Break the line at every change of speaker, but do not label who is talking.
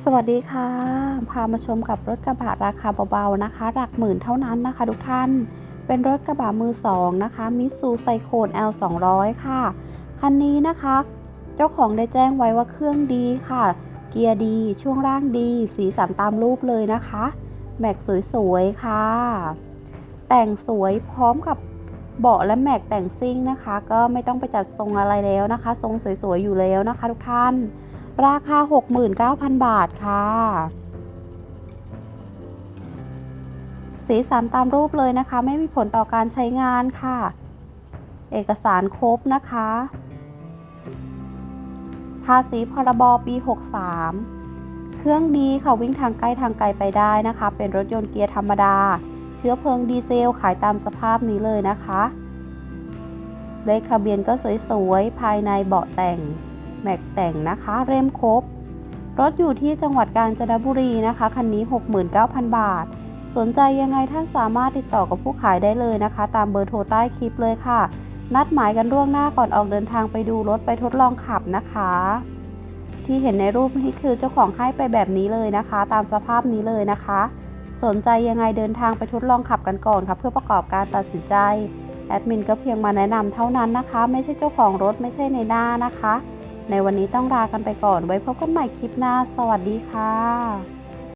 สวัสดีค่ะ พามาชมกับรถกระบะราคาเบาๆนะคะ หลักหมื่นเท่านั้นนะคะทุกท่าน เป็นรถกระบะมือสองนะคะมิซูไซโคน L 2 0 0ค่ะ คันนี้นะคะ เจ้าของได้แจ้งไว้ว่าเครื่องดีค่ะ เกียร์ดี ช่วงล่างดี สีสันตามรูปเลยนะคะ แม็กสวยๆค่ะ แต่งสวยพร้อมกับเบาะและแม็กแต่งซิ่งนะคะ ก็ไม่ต้องไปจัดทรงอะไรแล้วนะคะ ทรงสวยๆอยู่แล้วนะคะ ทุกท่าน ราคา 69,000 บาทค่ะ สีสันตามรูปเลยนะคะ ไม่มีผลต่อการใช้งานค่ะ เอกสารครบนะคะ ภาษีพรบปี 63 เครื่องดีค่ะวิ่งทางใกล้ทางไกลไปได้นะคะ เป็นรถยนต์เกียร์ธรรมดา เชื้อเพลิงดีเซลขายตามสภาพนี้เลยนะคะเลขทะเบียนก็สวยๆ ภายในเบาะแต่ง แม็กแต่งนะคะเร่มครบ รถอยู่ที่จังหวัดกาญจนบุรีนะคะคันนี้ 69,000 บาท สนใจยังไงท่านสามารถติดต่อกับผู้ขายได้เลยนะคะ ตามเบอร์โทรใต้คลิปเลยค่ะ นัดหมายกันล่วงหน้าก่อนออกเดินทางไปดูรถไปทดลองขับนะคะ ที่เห็นในรูปนี้คือเจ้าของให้ไปแบบนี้เลยนะคะ ตามสภาพนี้เลยนะคะ สนใจยังไงเดินทางไปทดลองขับกันก่อนค่ะเพื่อประกอบการตัดสินใจแอดมินก็เพียงมาแนะนำเท่านั้นนะคะ ไม่ใช่เจ้าของรถไม่ใช่ในหน้านะคะ ในวันนี้ต้องลากันไปก่อนไว้พบกันใหม่คลิปหน้า สวัสดีค่ะ